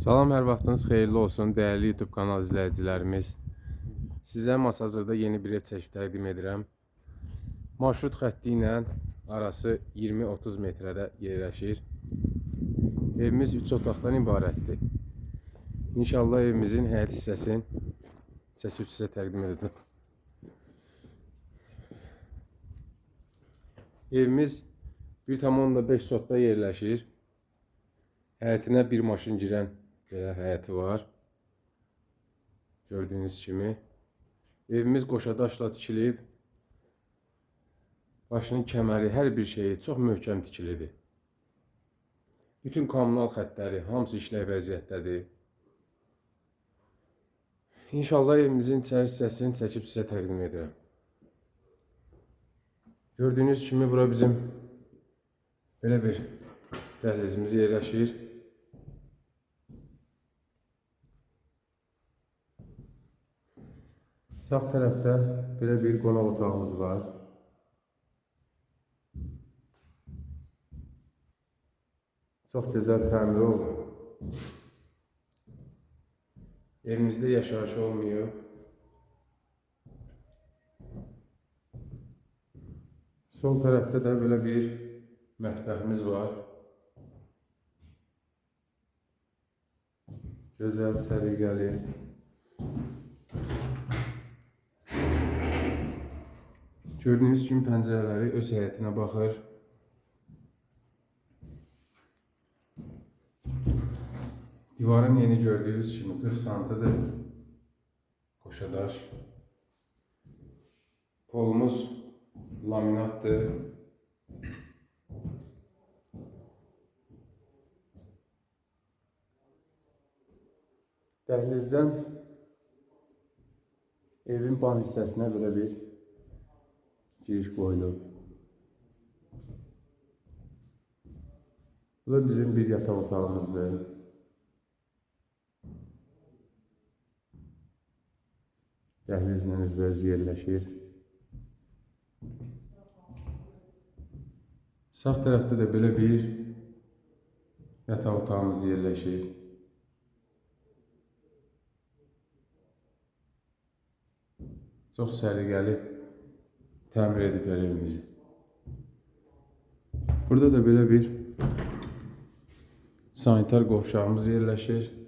Salam, hər vaxtınız xeyirli olsun, dəyərli YouTube kanal izləyicilərimiz. Sizə Masazırda yeni bir ev çəkib təqdim edirəm. Marşrut xətti ilə arası 20-30 metrədə yerləşir. Evimiz 3 otaqdan ibarətdir. İnşallah evimizin həyət hissəsini çəkib sizə təqdim edəcəm. Evimiz 1,5 sotda yerləşir. Həyətinə bir maşın girən belə həyəti var. Gördüyünüz kimi. Evimiz qoşadaşla tikilib. Başının kəməri, hər bir şeyi çox möhkəm tikilidir. Bütün kommunal xəttləri hamısı işlək vəziyyətdədir. İnşallah evimizin içəri hissəsini çəkib sizə təqdim edirəm. Gördüyünüz kimi bura bizim belə bir dəhlizimiz yerləşir. Sağ tərəfdə belə bir qonaq otağımız var. Çox gözəl təmir olunub. Evimizdə yaşayış olmuyor. Sol tərəfdə də belə bir mətbəximiz var. Gözəl, səliqəli. Gördüyünüz kimi pəncərələri öz həyətinə baxır. Divarın yeni gördüyünüz kimi 40 santıdır. Qoşadaş. Polumuz laminatdır. Dəhlizdən evin ban hissəsinə belə bir giriş qoyulub. Bu da bizim bir yataq otağımızdır. Dəhlizlə üzbəüz yerləşir. Sağ tərəfdə də belə bir yataq otağımız yerləşir. Çox səliqəli təmir ediblər evimizi. Burada da belə bir sanitar qovşağımız yerləşir.